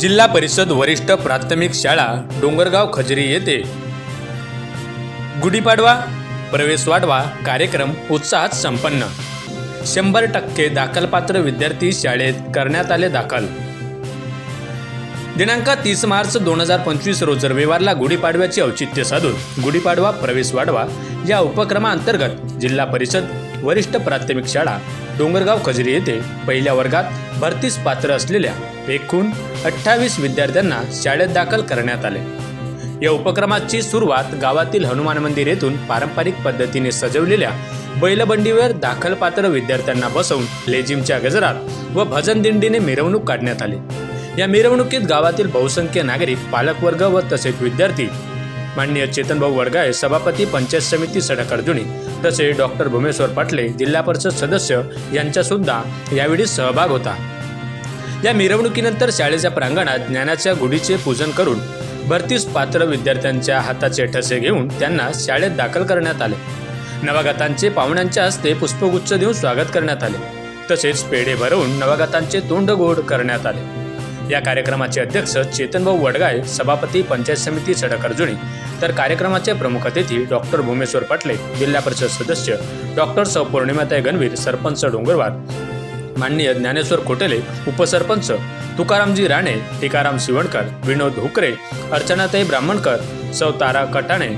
जिल्हा परिषद वरिष्ठ प्राथमिक शाळा डोंगरगाव खजरी येथे. गुढीपाडवा प्रवेश वाढवा कार्यक्रम उत्साहात संपन्न. शंभर टक्के दाखलपात्र विद्यार्थी शाळेत करण्यात आले दाखल. दिनांक तीस मार्च दोन हजार पंचवीस रोज रविवारला गुढीपाडव्याचे औचित्य साधून गुढीपाडवा प्रवेश वाढवा या उपक्रमाअंतर्गत जिल्हा परिषद वरिष्ठ प्राथमिक शाळा डोंगरगाव खजरी येथे पहिल्या वर्गात भरतीस पात्र असलेल्या एकूण अठ्ठावीस विद्यार्थ्यांना शाळेत दाखल करण्यात आले. या उपक्रमाची सुरुवात गावातील हनुमान मंदिर येथून पारंपरिक पद्धतीने सजवलेल्या बैलबंडीवर दाखलपात्र विद्यार्थ्यांना बसवून लेझिमच्या गजरात व भजन दिंडीने मिरवणूक काढण्यात आली. या मिरवणुकीत गावातील बहुसंख्य नागरिक पालकवर्ग व तसेच विद्यार्थी माननीय चेतनभाऊ वडगाळे सभापती पंचायत समिती सडक अर्जुनी तसे डॉक्टर भुमेश्वर पाटले जिल्हा परिषद सदस्य यांचा सुद्धा यावेळी सहभाग होता. या मिरवणुकीनंतर शाळेच्या प्रांगणात ज्ञानाच्या गुढीचे पूजन करून भरतीस पात्र विद्यार्थ्यांच्या हाताचे ठसे घेऊन त्यांना शाळेत दाखल करण्यात आले. नवागतांचे पाहुण्यांच्या हस्ते पुष्पगुच्छ देऊन स्वागत करण्यात आले. तसेच पेढे भरवून नवागतांचे तोंड गोड करण्यात आले. या कार्यक्रमाचे अध्यक्ष चेतनभाऊ वडगाय सभापती पंचायत समिती सडक अर्जुनी तर कार्यक्रमाचे प्रमुख अतिथी डॉक्टर भूमेश्वर पाटले जिल्हा परिषद सदस्य डॉक्टर सौ पौर्णिमाताई गणवीर सरपंच डोंगरवार माननीय ज्ञानेश्वर खोटेले उपसरपंच तुकारामजी राणे टिकाराम शिवणकर विनोद हुकरे अर्चनाताई ब्राह्मणकर सौ तारा कटाणे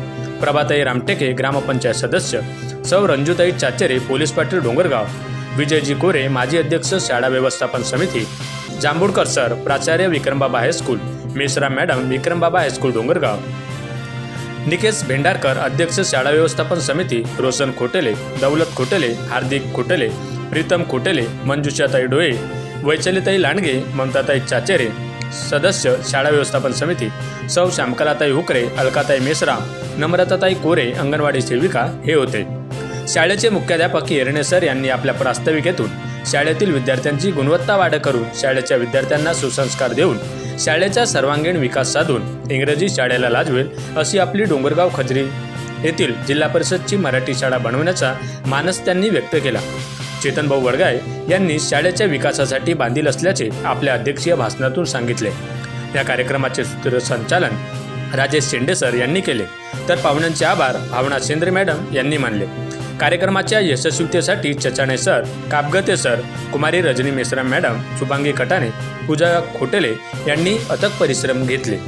प्रभाताई रामटेके ग्रामपंचायत सदस्य सौ रंजुताई चाचेरे पोलीस पाटील डोंगरगाव विजयजी कोरे माजी अध्यक्ष शाळा व्यवस्थापन समिती जांभूडकर सर प्राचार्य Vikrambaba high school Mishra madam Vikrambaba high school Dongargaon. Nikesh Bhendarkar अध्यक्ष शाळा व्यवस्थापन समिती रोशन खोटेले दौलत खोटेले हार्दिक खोटेले प्रीतम खोटेले मंजुषाताई डोळे वैचलिताई लांडगे ममताताई चाचेरे सदस्य शाळा व्यवस्थापन समिती सौ श्यामकलाताई हुकरे अलकाताई मेसरा नम्रताताई कोरे अंगणवाडी सेविका हे होते. शाळेचे मुख्याध्यापक हिरणे सर यांनी आपल्या प्रास्ताविकेतून शाळेतील विद्यार्थ्यांची गुणवत्ता वाढ करून शाळेच्या विद्यार्थ्यांना सुसंस्कार देऊन शाळेचा सर्वांगीण विकास साधून इंग्रजी शाळेला लाजवेल अशी आपली डोंगरगाव खजरी येथील जिल्हा परिषदची मराठी शाळा बनवण्याचा मानस त्यांनी व्यक्त केला. चेतनभाऊ वडगाय यांनी शाळेच्या विकासासाठी बांधील असल्याचे आपल्या अध्यक्षीय भाषणातून सांगितले. या कार्यक्रमाचे सूत्रसंचालन राजेश शेंडे सर यांनी केले. तर पाहुण्यांचे आभार भावना शेंद्रे मॅडम यांनी मानले. कार्यक्रमाच्या यशस्वीतेसाठी चचाणे सर कापगते सर कुमारी रजनी मेश्राम मॅडम शुभांगी कटाने पूजा खोटेले यांनी अथक परिश्रम घेतले.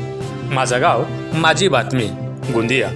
माझं गाव माझी बातमी गोंदिया.